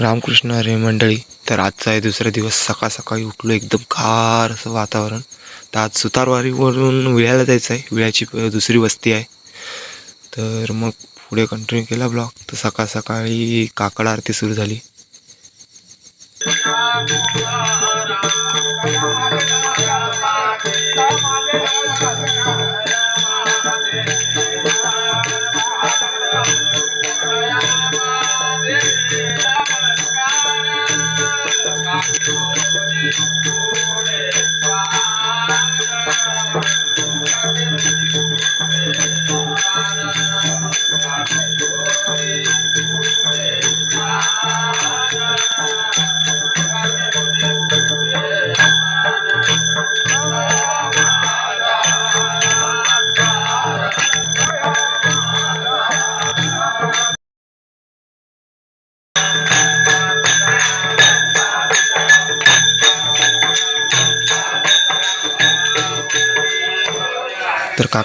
रामकृष्ण अरे मंडळी तर आजचा आहे दुसरा दिवस सकाळ सकाळी उठलो एकदम गार असं वातावरण. तर आज सुतारवारीवरून विळ्याला जायचं आहे विळ्याची दुसरी वस्ती आहे. तर मग पुढे कंटिन्यू केला ब्लॉग तर सकाळ सकाळी काकड आरती सुरू झाली.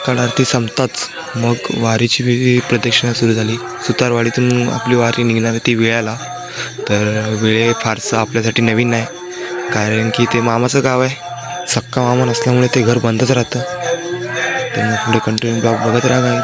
तर आरती संपताच मग वारीची प्रदक्षिणा सुरू झाली. सुतारवाडीतून आपली वारी निघणार ती वेळाला तर वेळे फारसं आपल्यासाठी नवीन नाही. कारण की ते मामाचं गाव आहे. सक्का मामा नसल्यामुळे ते घर बंदच राहतं. तर मग पुढे कंटिन्यू ब्लॉग बघत राहा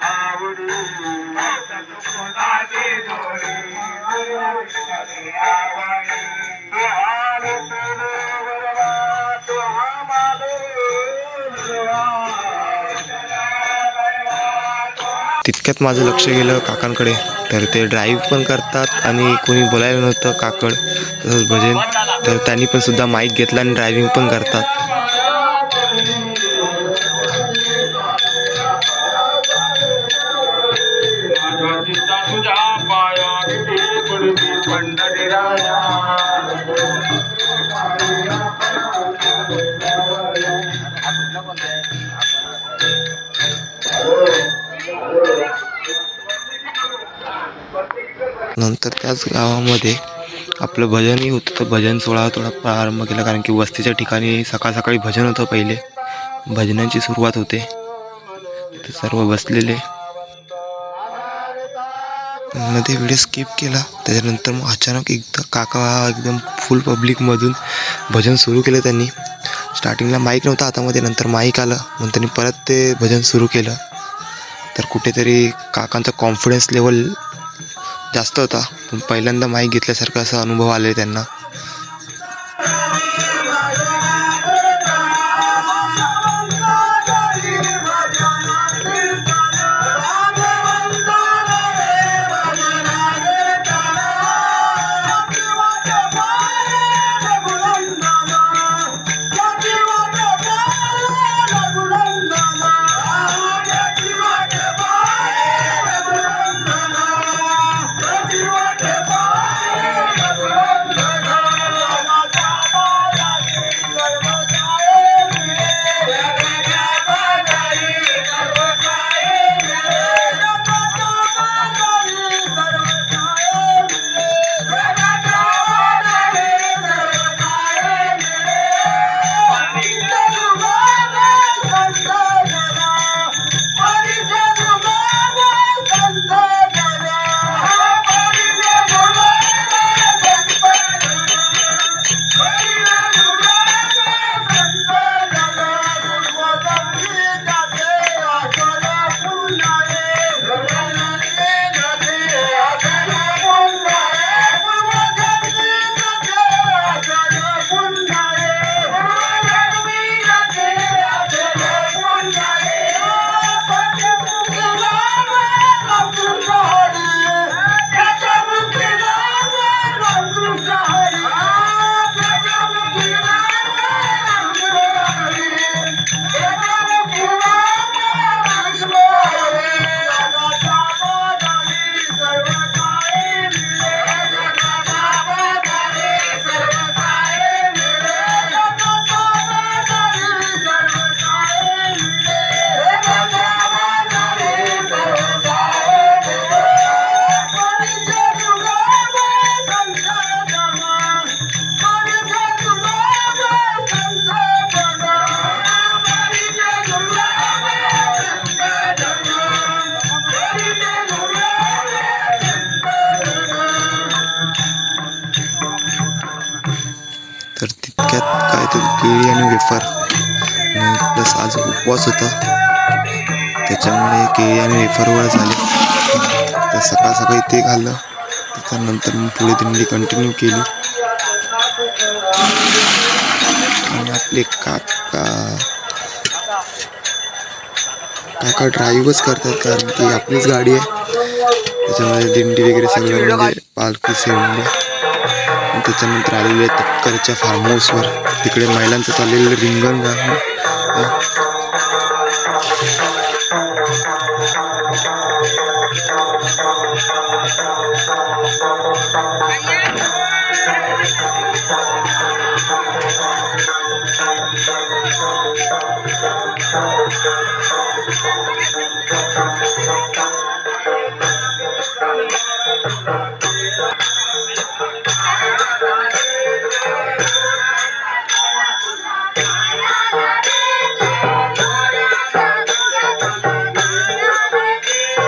तितक्यात माझं लक्ष गेलं काकांकडे. तर ते ड्राईव्ह पण करतात आणि कोणी बोलायला नव्हतं काकड तसंच भजन. तर त्यांनी पण सुद्धा माईक घेतला आणि ड्रायव्हिंग पण करतात. नंतर त्याच गावामध्ये आपलं भजनही होतं. तर भजन सोहळा थोडा प्रारंभ केला कारण की वस्तीच्या ठिकाणी सकाळ सकाळी भजन होतं पहिले. भजनाची सुरुवात होते. ते सर्व बसलेले. मध्ये व्हिडिओ स्किप केला. त्याच्यानंतर मग अचानक एकदा काका एकदम फुल पब्लिकमधून भजन सुरू केलं त्यांनी. स्टार्टिंगला माईक नव्हता हातामध्ये नंतर माईक आलं. मग त्यांनी परत ते भजन सुरू केलं. तर कुठेतरी काकांचा कॉन्फिडन्स लेवल जास्त होता. पण पहिल्यांदा माईक घेतल्यासारखा असा अनुभव आले त्यांना. उपवास होता. त्याच्यामुळे केळी आणि वेफरवर झाले. तर सकाळ सकाळी ते खाल्लं. त्याच्यानंतर मग पुढे दिंडी कंटिन्यू केली. आणि आपले काका काका ड्राईव्हच करतात कारण की आपलीच गाडी आहे. त्याच्यामध्ये दिंडी वगैरे सगळं म्हणजे पालखी सेंडी आणि त्याच्यानंतर आलेले तक्करच्या फार्म हाऊसवर तिकडे महिलांचं चाललेलं रिंगण गाणं.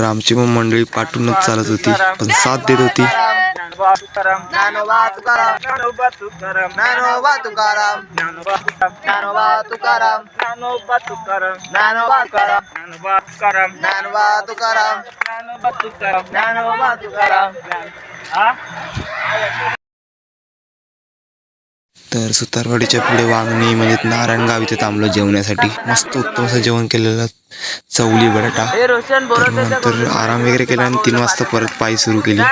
तर आमची मग मंडळी पाठवूनच चालत होती पण साथ देत होती. तर सुतारवाडीच्या पुढे वांगणी म्हणजे नारायणगाव इथे थांबलो जेवण्यासाठी. मस्त उत्तम असं जेवण केलेलं. चवली बटाटा. तर नंतर आराम वगैरे केला आणि तीन वाजता परत पायी सुरू केली.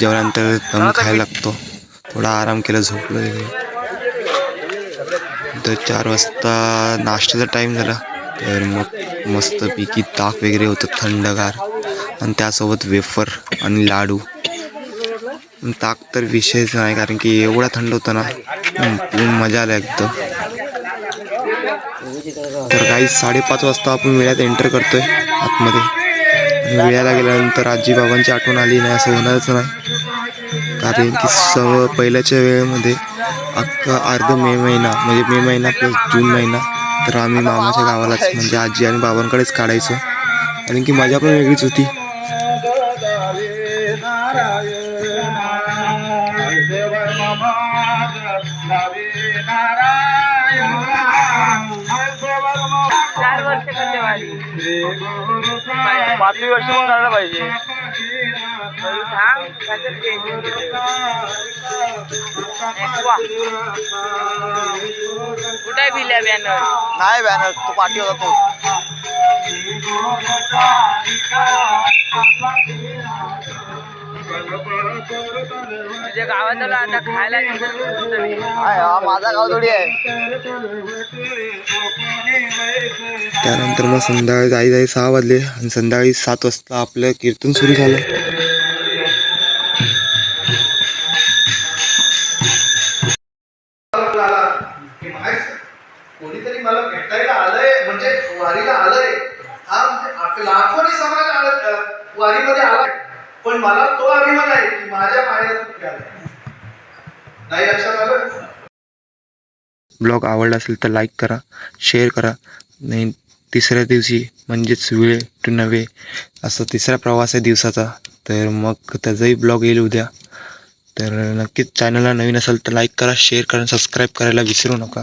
जेवणानंतर दम खायला लागतो. थोडा आराम केला झोपलो वगैरे तर चार वाजता नाश्त्याचा टाईम झाला. तर मग मस्तपैकी ताक वगैरे होतं थंडगार. आणि त्यासोबत वेफर आणि लाडू. ताक तर विषयच नाही कारण की एवढा थंड होता ना मजा आला एकदम. तर काही साडेपाच वाजता आपण वेळात एंटर करतोय आतमध्ये. वेळाला गेल्यानंतर आजी बाबांची आठवण आली नाही असं होणारच नाही. कारण की सव पहिल्याच्या वेळेमध्ये अख्खा अर्ध मे महिना म्हणजे मे महिना प्लस जून महिना तर आम्ही मामाच्या गावालाच म्हणजे आजी आणि बाबांकडेच काढायचो. कारण की मजा पण वेगळीच होती. चार वर्ष पाचवी वर्ष पण करायला पाहिजे. कुठे भिल्या बॅनर नाही बॅनर तो पाठी होता तो. तुझ्या गावात आलो आता खायला माझा गाव थोडी आहे. त्यानंतर मग संध्याकाळी जाई जाई सहा वाजले आणि संध्याकाळी सात वाजता आपलं कीर्तन सुरू झालं. कोणीतरी मला भेटायला आलंय म्हणजे वारीला आलंय. हा म्हणजे लाखोनी समाज आला- वारीमध्ये आलाय पण मला तो अभिमान आहे की माझ्या पायाला तू नाही लक्षात आलं? ब्लॉग आवडला असेल तर लाईक करा शेअर करा. नाही तिसऱ्या दिवशी म्हणजेच वेळ टू नवे असा तिसरा प्रवास आहे दिवसाचा. तर मग त्याचाही ब्लॉग येईल उद्या. तर नक्कीच चॅनलला नवीन असेल तर लाईक करा शेअर करा सबस्क्राईब करायला विसरू नका.